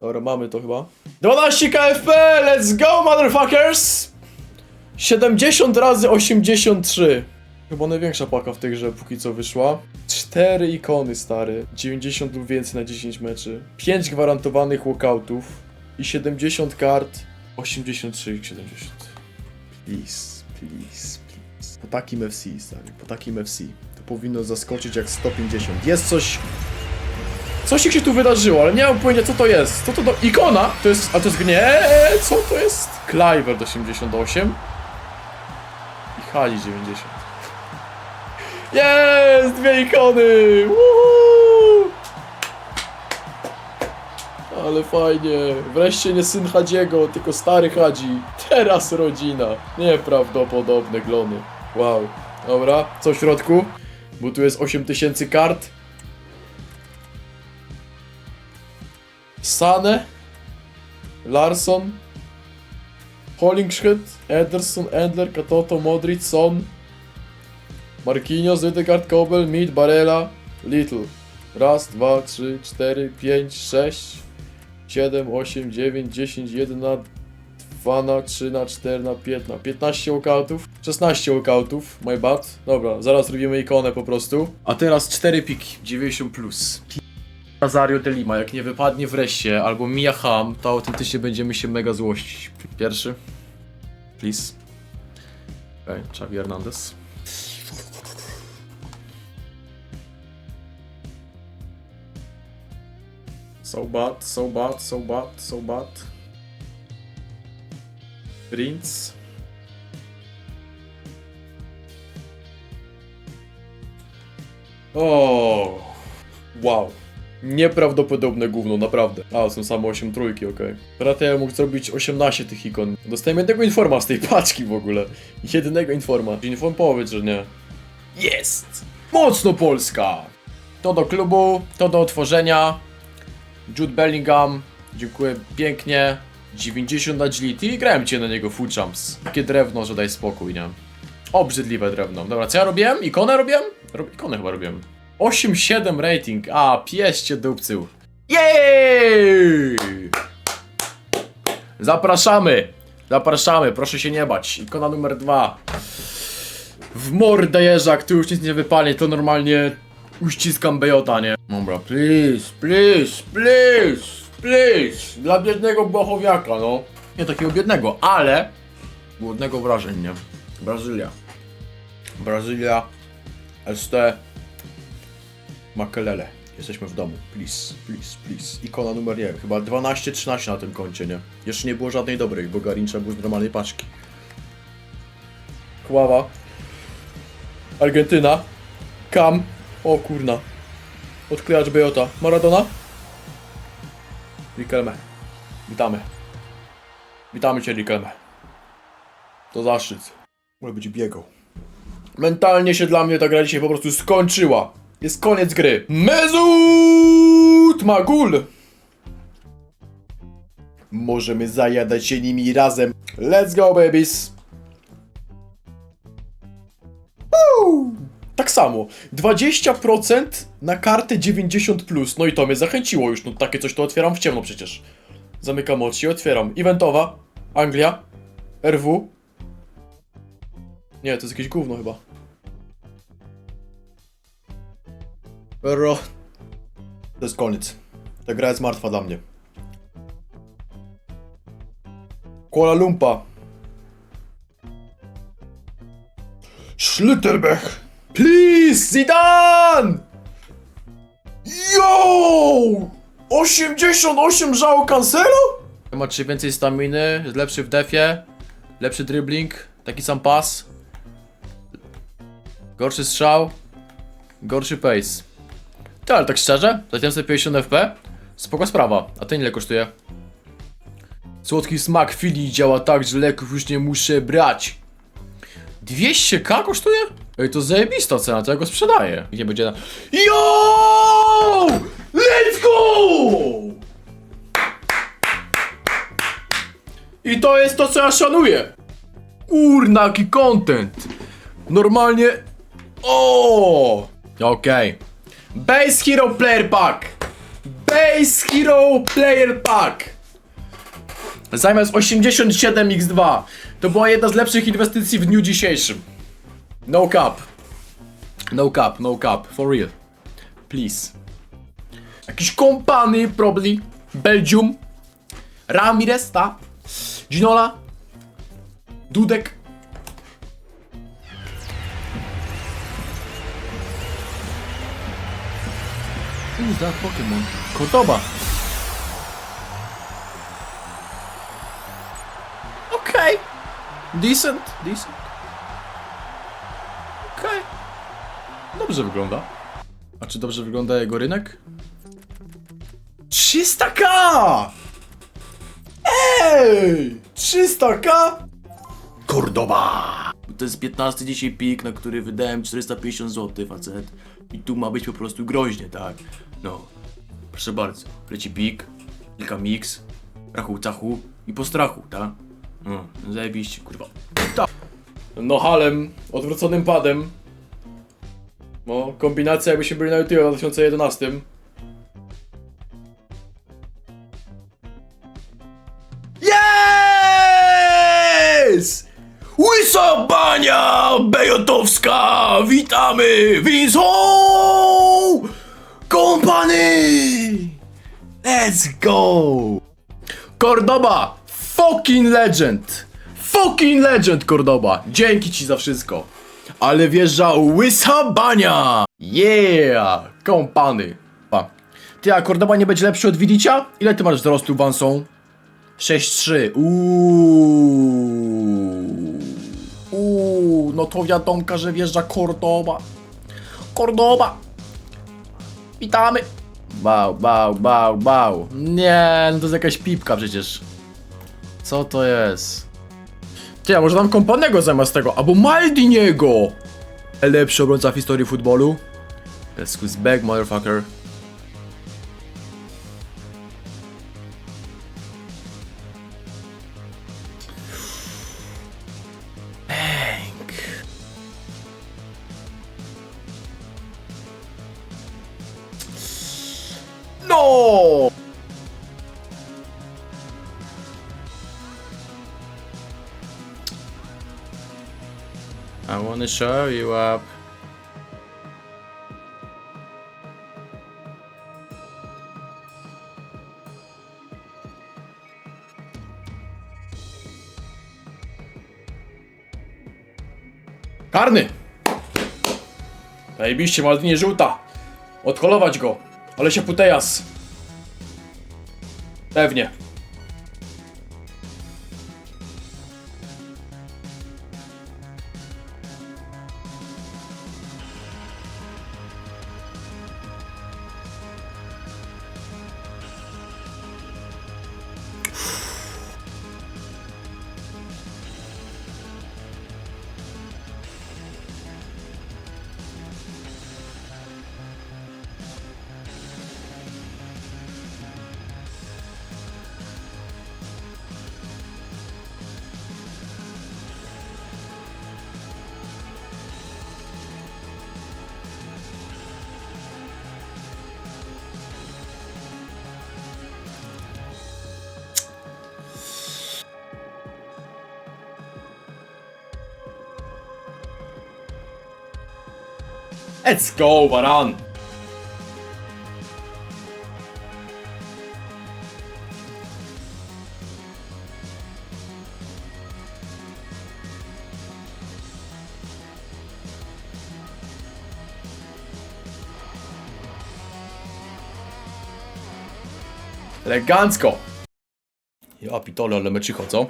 Dobra, mamy to chyba. 12 KFP, let's go motherfuckers! 70 razy 83. Chyba największa paka w tej grze póki co wyszła. 4 ikony stary. 90 lub więcej na 10 meczy. 5 gwarantowanych walkoutów. I 70 kart. 83 i 70. Please, please, please. Po takim FC, stary, po takim FC. To powinno zaskoczyć jak 150. Jest coś Coś się tu wydarzyło, ale nie mam pojęcia co to jest. Co to do... Ikona? To jest... A to jest... Nie, co to jest? Clivert 88 i Hali 90. Jest! Dwie ikony! Woohoo! Ale fajnie. Wreszcie nie syn Hadziego, tylko stary Hadzi. Teraz rodzina. Nieprawdopodobne glony. Wow. Dobra, co w środku? Bo tu jest 8000 kart. Sane, Larsson, Hollingshead, Ederson, Endler, Katoto, Modric, Son, Marquinhos, Wydegaard, Kobel, Mid, Barella, Little. Raz, dwa, trzy, cztery, pięć, sześć, siedem, osiem, dziewięć, dziesięć, jeden na 2 na 3 na 4 na 5 na 15 walkoutów, 16 walkoutów, my bad. Dobra, zaraz robimy ikonę po prostu. A teraz 4 piki, 90 plus. Nazario de Lima, jak nie wypadnie wreszcie, albo Mia Ham, to autentycznie będziemy się mega złościć. Pierwszy. Please. Okej, okay, Xavi Hernandez. So bad, so bad, so bad, so bad. Prince. O, wow. Nieprawdopodobne gówno, naprawdę. A, są same 8 trójki, okej. Teraz ja mógł zrobić 18 tych ikon. Dostałem jednego informa z tej paczki w ogóle. Jednego informa. Inform powiedz, że nie. Jest! Mocno Polska! To do klubu, to do otworzenia. Jude Bellingham, dziękuję pięknie. 90 na agility i grałem cię na niego full jumps. Takie drewno, że daj spokój, nie? Obrzydliwe drewno. Dobra, co ja robiłem? Ikonę robiłem? Ro ikonę chyba robiłem. 8-7 rating. A, pies cię dupcył. Jej! Zapraszamy! Zapraszamy, proszę się nie bać. Ikona numer dwa. W mordę jeżak, tu już nic nie wypali, to normalnie uściskam bejota, nie? Dobra, please, please, please, please. Dla biednego bochowiaka, no. Nie takiego biednego, ale głodnego wrażeń, nie? Brazylia. Brazylia. ST. Makelele. Jesteśmy w domu. Please, please, please. Ikona numer nie wiem, chyba 12-13 na tym koncie, nie? Jeszcze nie było żadnej dobrej, bo Garincha był z normalnej paczki. Kława. Argentyna. Kam. O kurna. Odklejacz Bejota. Maradona. Rikelme. Witamy. Witamy cię, Rikelme. To zaszczyt. Może być biegał. Mentalnie się dla mnie ta gra dzisiaj po prostu skończyła. Jest koniec gry. Mezut Magul! Możemy zajadać się nimi razem. Let's go, babies! Woo! Tak samo. 20% na kartę 90+. No i to mnie zachęciło już. No takie coś to otwieram w ciemno przecież. Zamykam oczy i otwieram. Eventowa. Anglia. RW. Nie, to jest jakieś gówno chyba. Ro. To jest koniec. Ta gra jest martwa dla mnie. Kuala Lumpa. Schlütterbeck. Please, Zidane! Yo! 88 żało Cancelo? Ma czy więcej staminy, jest lepszy w defie, lepszy dribbling, taki sam pas. Gorszy strzał, gorszy pace. Ty, ale tak szczerze, za 750 FP, spoko sprawa. A ten ile kosztuje? Słodki smak chwili działa tak, że leków już nie muszę brać. 200k kosztuje? Ej, to zajebista cena, to ja go sprzedaję. Nie będzie na... Yo! Let's go! I to jest to, co ja szanuję. Kurna, content. Normalnie... O! Okej. Base Hero Player Pack. Base Hero Player Pack. Zamiast 87x2. To była jedna z lepszych inwestycji w dniu dzisiejszym. No cap. No cap, no cap. For real. Please. Jakiś kompany, probably. Belgium. Ramirez, ta? Ginola. Dudek. Who's that Pokemon? Cordoba. Okej. Decent, decent. Okej. Dobrze wygląda. A czy dobrze wygląda jego rynek? 300k! Ej! 300k? Cordoba! To jest 15 dzisiaj pik, na który wydałem 450 zł, facet. I tu ma być po prostu groźnie, tak? No. Proszę bardzo. Leci pik, kilka mix, rachu cachu i po strachu, tak? No, zajebiście, kurwa. Ta. No halem, odwróconym padem. No, kombinacja jakbyśmy byli na YouTube w 2011. Yes! Łysa Bania Bejotowska! Witamy! Winsą! Company! Let's go! Cordoba! Fucking legend! Fucking legend, Cordoba! Dzięki ci za wszystko! Ale wjeżdża Łysa Bania! Yeah! Kompany! Pa. Ty, a Cordoba nie będzie lepszy od Widicia? Ile ty masz wzrostu, Vansą? 6-3. Uuu. Uuu. No to wiadomka, że wjeżdża Cordoba. Cordoba. Witamy. Bał, bał, bał, bał. Nie, no to jest jakaś pipka przecież. Co to jest? Ty, a może dam kompanego zamiast tego, albo Maldiniego! Lepszy obrońca w historii futbolu. Let's who's back, motherfucker. I wanna show you up. Karny! Zajebiście, Maldinie żółta. Odholować go. Ale się putejas. Pewnie. Let's go, Baran! Elegancko! Ja pitole, ale meczycho, co?